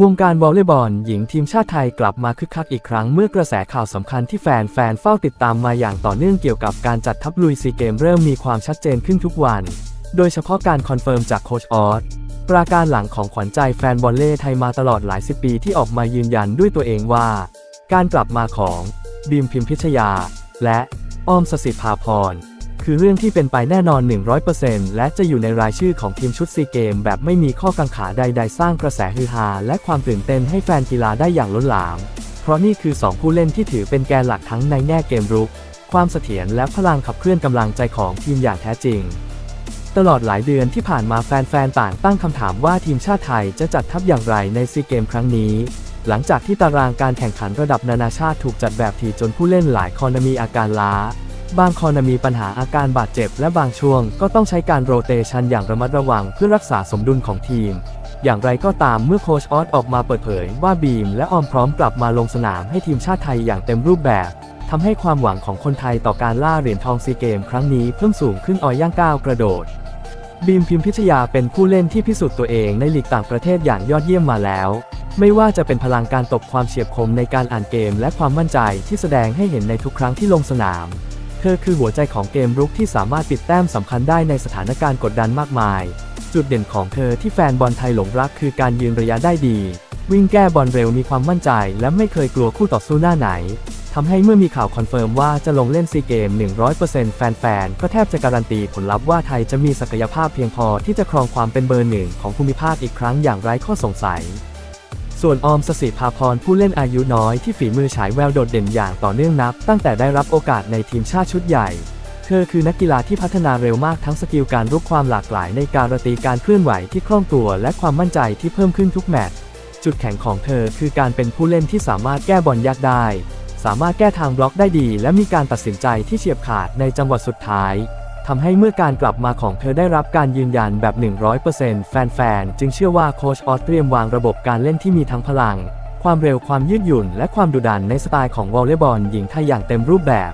วงการวอลเลย์บอลหญิงทีมชาติไทยกลับมาคึกคักอีกครั้งเมื่อกระแสข่าวสำคัญที่แฟนแฟนๆเฝ้าติดตามมาอย่างต่อเนื่องเกี่ยวกับการจัดทัพลุยซีเกมเริ่มมีความชัดเจนขึ้นทุกวัน โดยเฉพาะการคอนเฟิร์มจากโคชออสปราการหลังของขวัญใจแฟนบอลเล่ไทยมาตลอดหลายสิบปีที่ออกมายืนยันด้วยตัวเองว่า การกลับมาของบีมพิมพิชยา และอ้อมสสิภาพร คือเรื่องที่เป็นไปแน่นอน 100%และจะอยู่ในรายชื่อของทีมชุดซีเกมแบบไม่มีข้อกังขาใด ๆ สร้างกระแสฮือฮาและความตื่นเต้นให้แฟนกีฬาได้อย่างล้นหลาม เพราะนี่คือ 2 ผู้เล่นที่ถือเป็นแกนหลักทั้งในแง่เกมรุก ความเสถียรและพลังขับเคลื่อนกำลังใจของทีมอย่างแท้จริง ตลอดหลายเดือนที่ผ่านมาแฟนๆต่างตั้งคำถามว่าทีมชาติไทยจะจัดทัพอย่างไรในซีเกมครั้งนี้หลังจากที่ตารางการแข่งขันระดับนานาชาติถูกจัดแบบถี่จนผู้เล่นหลายคนมีอาการล้า บางคนมีปัญหาอาการบาดเจ็บและบางช่วงก็ต้องใช้การโรเตชันอย่างระมัดระวังเพื่อรักษาสมดุลของทีม อย่างไรก็ตามเมื่อโค้ชออสออกมาเปิดเผยว่าบีมและออมพร้อมกลับมาลงสนามให้ทีมชาติไทยอย่างเต็มรูปแบบทำให้ความหวังของคนไทยต่อการล่าเหรียญทองซีเกมครั้งนี้เพิ่มสูงขึ้นออยย่างก้าวกระโดด บีมพิมพิชยาเป็นผู้เล่นที่พิสูจน์ตัวเองในลีกต่างประเทศอย่างยอดเยี่ยมมาแล้ว ไม่ว่าจะเป็นพลังการตบความเฉียบคมในการอ่านเกม และความมั่นใจที่แสดงให้เห็นในทุกครั้งที่ลงสนาม เธอคือหัวใจของเกมรุกที่สามารถปิดแต้มสำคัญได้ในสถานการณ์กดดันมากมาย จุดเด่นของเธอที่แฟนบอลไทยหลงรักคือการยืนระยะได้ดี วิ่งแก้บอลเร็วมีความมั่นใจ และไม่เคยกลัวคู่ต่อสู้หน้าไหนทำให้เมื่อมีข่าวคอนเฟิร์มว่าจะลงเล่นซีเกม 100%แฟนๆ ก็แทบจะการันตีผลลัพธ์ว่าไทยจะมีศักยภาพเพียงพอที่จะครองความเป็นเบอร์หนึ่งของภูมิภาคอีกครั้งอย่างไร้ข้อสงสัย ส่วนออมสสิภาพรผู้เล่นอายุน้อยที่ฝีมือฉายแววโดดเด่นอย่างต่อเนื่องนับ ตั้งแต่ได้รับโอกาสในทีมชาติชุดใหญ่ เธอคือนักกีฬาที่พัฒนาเร็วมากทั้งสกิลการรุกความหลากหลายในการตีการเคลื่อนไหวที่คล่องตัวและความมั่นใจที่เพิ่มขึ้นทุกแมตช์จุดแข็งของเธอคือการเป็นผู้เล่นที่สามารถแก้บอลยากได้ สามารถแก้ทางบล็อกได้ดี และมีการตัดสินใจที่เฉียบขาดในจังหวะสุดท้าย ทำให้เมื่อการกลับมาของเธอได้รับการยืนยันแบบ 100%แฟนๆ จึงเชื่อว่าโค้ชออสเตรียมวางระบบการเล่นที่มีทั้งพลัง ความเร็วความยืดหยุ่น และความดุดันในสไตล์ของวอลเลย์บอลหญิงไทยอย่างเต็มรูปแบบ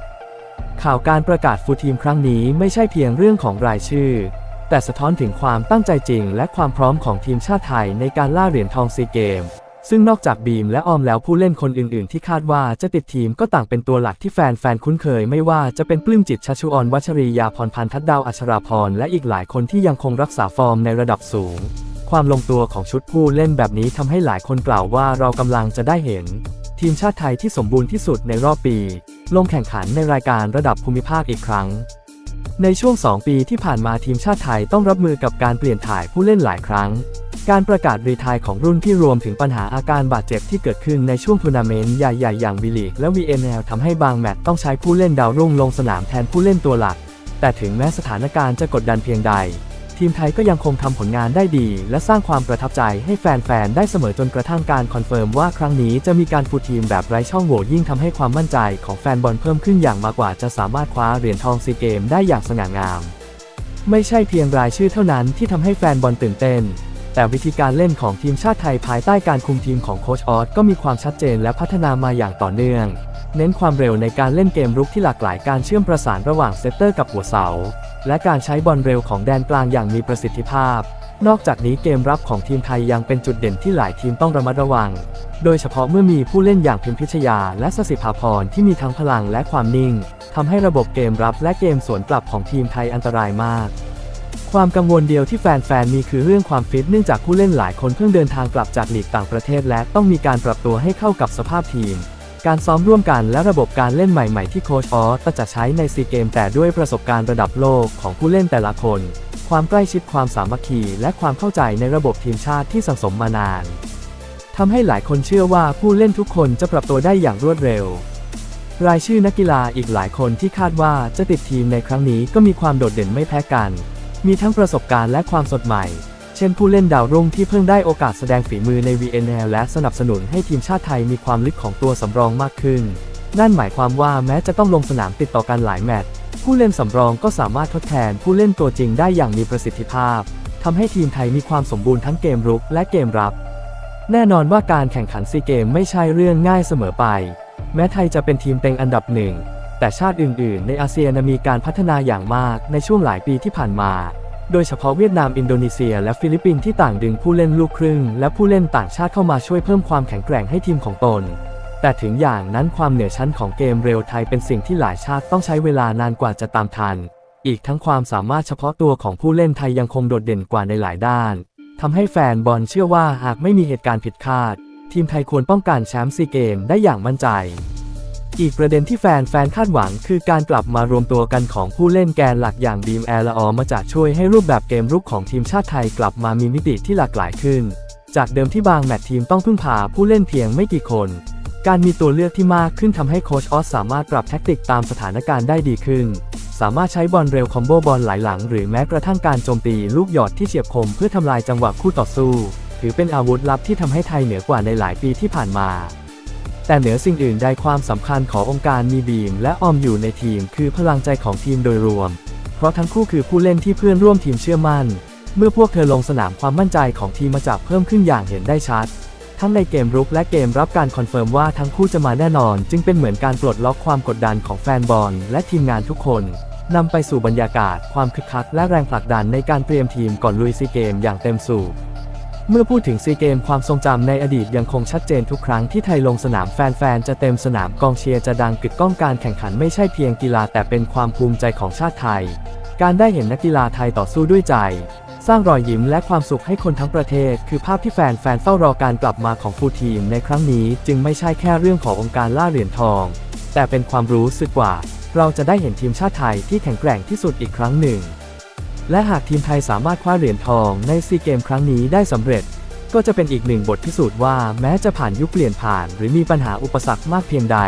ข่าวการประกาศฟูทีมครั้งนี้ไม่ใช่เพียงเรื่องของรายชื่อ แต่สะท้อนถึงความตั้งใจจริง และความพร้อมของทีมชาติไทยในการล่าเหรียญทองซีเกม ซึ่งนอกจากบีมและออมแล้วผู้เล่นคนอื่นๆ ที่คาดว่าจะติดทีมก็ต่างเป็นตัวหลักที่แฟนๆ คุ้นเคย ไม่ว่าจะเป็นปลื้มจิตชัชชุออนวัชรียาพรพันธ์ทัดดาวอัชราพรและอีกหลายคนที่ยังคงรักษาฟอร์มในระดับสูง ความลงตัวของชุดผู้เล่นแบบนี้ทำให้หลายคนกล่าวว่าเรากำลังจะได้เห็น ทีมชาติไทยที่สมบูรณ์ที่สุดในรอบปี ลงแข่งขันในรายการระดับภูมิภาคอีกครั้งในช่วง 2 ปีที่ผ่านมาทีมชาติไทยต้องรับมือกับการเปลี่ยนถ่ายผู้เล่นหลายครั้ง การประกาศรีทายของรุ่นที่รวมถึงปัญหาอาการบาดเจ็บที่เกิดขึ้นในช่วงทัวร์นาเมนต์ใหญ่ๆ อย่างวีลีกและ VNL ทำให้บางแมตช์ต้องใช้ผู้เล่นดาวรุ่งลงสนามแทนผู้เล่นตัวหลัก แต่ถึงแม้สถานการณ์จะกดดันเพียงใด ทีมไทยก็ยังคงทำผลงานได้ดี และสร้างความประทับใจให้แฟนๆ ได้เสมอจนกระทั่งการคอนเฟิร์มว่าครั้งนี้จะมีการฟูทีมแบบไร้ช่องโหว่ยิ่งทำให้ความมั่นใจของแฟนบอลเพิ่มขึ้นอย่างมากกว่าจะสามารถคว้าเหรียญทองซีเกมได้อย่างสง่างาม ไม่ใช่เพียงรายชื่อเท่านั้นที่ทำให้แฟนบอลตื่นเต้น แต่วิธีการเล่นของทีมชาติไทยภายใต้การคุมทีมของโค้ชออสก็มีความชัดเจนและพัฒนามาอย่างต่อเนื่อง เน้นความเร็วในการเล่นเกมรุกที่หลากหลายการเชื่อมประสานระหว่างเซตเตอร์กับหัวเสา และการใช้บอลเร็วของแดนกลางอย่างมีประสิทธิภาพ นอกจากนี้เกมรับของทีมไทยยังเป็นจุดเด่นที่หลายทีมต้องระมัดระวัง โดยเฉพาะเมื่อมีผู้เล่นอย่างพิมพิชยา และสสิภาพรที่มีทั้งพลังและความนิ่งทำให้ระบบเกมรับและเกมสวนกลับของทีมไทยอันตรายมาก ความกังวลเดียวที่แฟนๆ มีคือเรื่องความฟิตเนื่องจากผู้เล่นหลายคนเพิ่งเดินทางกลับจากลีกต่างประเทศและต้องมีการปรับตัวให้เข้ากับสภาพทีม การซ้อมร่วมกันและระบบการเล่นใหม่ๆ ที่โค้ชออสจะใช้ในซีเกมแต่ด้วยประสบการณ์ระดับโลกของผู้เล่นแต่ละคน ความใกล้ชิดความสามัคคี และความเข้าใจในระบบทีมชาติที่สังสมมานานทำให้หลายคนเชื่อว่าผู้เล่นทุกคนจะปรับตัวได้อย่างรวดเร็วรายชื่อนักกีฬาอีกหลายคนที่คาดว่าจะติดทีมในครั้งนี้ก็มีความโดดเด่นไม่แพ้กัน มีทั้งประสบการณ์และความสดใหม่ เช่นผู้เล่นดาวรุ่งที่เพิ่งได้โอกาสแสดงฝีมือใน VNL และสนับสนุนให้ทีมชาติไทยมีความลึกของตัวสำรองมากขึ้น นั่นหมายความว่าแม้จะต้องลงสนามติดต่อกันหลายแมตช์ผู้เล่นสำรองก็สามารถทดแทนผู้เล่นตัวจริงได้อย่างมีประสิทธิภาพทำให้ทีมไทยมีความสมบูรณ์ทั้งเกมรุกและเกมรับ แน่นอนว่าการแข่งขันซีเกมไม่ใช่เรื่องง่ายเสมอไป แม้ไทยจะเป็นทีมเต็งอันดับหนึ่ง แต่ชาติอื่น ๆ ในอาเซียนมีการพัฒนาอย่างมากในช่วงหลายปีที่ผ่านมา โดยเฉพาะเวียดนามอินโดนีเซีย และฟิลิปปินส์ที่ต่างดึงผู้เล่นลูกครึ่ง และผู้เล่นต่างชาติเข้ามาช่วยเพิ่มความแข็งแกร่งให้ทีมของตน แต่ถึงอย่างนั้นความเหนือชั้นของเกมเร็วไทยเป็นสิ่งที่หลายชาติต้องใช้เวลานานกว่าจะตามทัน อีกทั้งความสามารถเฉพาะตัวของผู้เล่นไทยยังคงโดดเด่นกว่าในหลายด้านทำให้แฟนบอลเชื่อว่าหากไม่มีเหตุการณ์ผิดคาด ทีมไทยควรป้องกันแชมป์ซีเกมได้อย่างมั่นใจ อีกประเด็นที่แฟนแฟนๆคาดหวังคือการกลับมารวมตัวกันของผู้เล่นแกนหลักอย่างบีมแอร์ละออมาจากช่วยให้รูปแบบเกมรุกของทีมชาติไทยกลับมามีมิติที่หลากหลายขึ้น จากเดิมที่บางแมตช์ทีมต้องพึ่งพาผู้เล่นเพียงไม่กี่คน การมีตัวเลือกที่มากขึ้นทำให้โค้ชออสสามารถปรับแท็กติกตามสถานการณ์ได้ดีขึ้น สามารถใช้บอลเร็วคอมโบบอลไหลหลัง หรือแม้กระทั่งการโจมตีลูกหยอดที่เฉียบคมเพื่อทำลายจังหวะคู่ต่อสู้ ถือเป็นอาวุธลับที่ทำให้ไทยเหนือกว่าในหลายปีที่ผ่านมา แต่เหนือสิ่งอื่นใดความสำคัญขององค์การมีบีมและออมอยู่ในทีมคือพลังใจของทีมโดยรวม เพราะทั้งคู่คือผู้เล่นที่เพื่อนร่วมทีมเชื่อมั่น เมื่อพวกเธอลงสนามความมั่นใจของทีมมาจากเพิ่มขึ้นอย่างเห็นได้ชัด ทั้งในเกมรุกและเกมรับการคอนเฟิร์มว่าทั้งคู่จะมาแน่นอน จึงเป็นเหมือนการปลดล็อกความกดดันของแฟนบอลและทีมงานทุกคนนำไปสู่บรรยากาศความคึกคักและแรงผลักดันในการเตรียมทีมก่อนลุยซีเกมอย่างเต็มสูบ เมื่อพูดถึงซีเกมความทรงจำในอดีตยังคงชัดเจนทุกครั้งที่ไทยลงสนามแฟนๆ จะเต็มสนามกองเชียร์จะดังกึกก้องการแข่งขันไม่ใช่เพียงกีฬาแต่เป็นความภูมิใจของชาติไทย การได้เห็นนักกีฬาไทยต่อสู้ด้วยใจ สร้างรอยยิ้มและความสุขให้คนทั้งประเทศ คือภาพที่แฟนๆเฝ้ารอการกลับมาของฟูทีมในครั้งนี้จึงไม่ใช่แค่เรื่องขององค์การล่าเหรียญทอง แต่เป็นความรู้สึกว่า เราจะได้เห็นทีมชาติไทยที่แข็งแกร่งที่สุดอีกครั้งหนึ่ง และหากทีมไทยสามารถคว้าเหรียญทองในซีเกมครั้งนี้ได้สำเร็จ ก็จะเป็นอีกหนึ่งบทพิสูจน์ว่าแม้จะผ่านยุคเปลี่ยนผ่าน หรือมีปัญหาอุปสรรคมากเพียงใด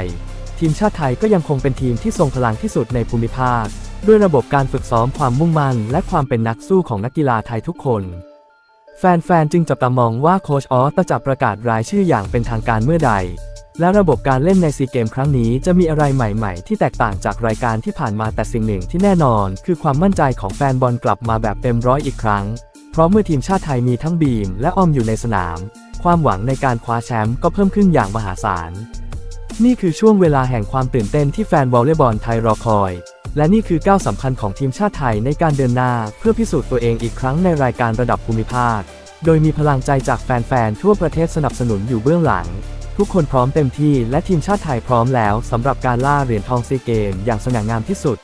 ทีมชาติไทยก็ยังคงเป็นทีมที่ทรงพลังที่สุดในภูมิภาค ด้วยระบบการฝึกซ้อมความมุ่งมั่น และความเป็นนักสู้ของนักกีฬาไทยทุกคน แฟนๆจึงจับตามองว่าโค้ชออสจะประกาศรายชื่ออย่างเป็นทางการเมื่อใด และระบบการเล่นในซีเกมครั้งนี้จะมีอะไรใหม่ๆ ที่แตกต่างจากรายการที่ผ่านมาแต่สิ่งหนึ่งที่แน่นอน คือความมั่นใจของแฟนบอลกลับมาแบบเต็มร้อยอีกครั้ง เพราะเมื่อทีมชาติไทยมีทั้งบีมและออมอยู่ในสนาม ความหวังในการคว้าแชมป์ก็เพิ่มขึ้นอย่างมหาศาล นี่คือช่วงเวลาแห่งความตื่นเต้นที่แฟนวอลเลย์บอลไทยรอคอย และนี่คือก้าวสำคัญของทีมชาติไทยในการเดินหน้า เพื่อพิสูจน์ตัวเองอีกครั้งในรายการระดับภูมิภาค โดยมีพลังใจจากแฟนๆทั่วประเทศสนับสนุนอยู่เบื้องหลัง ทุกคนพร้อมเต็มที่และทีมชาติไทยพร้อมแล้วสำหรับการล่าเหรียญทองซีเกม อย่างสง่างามที่สุด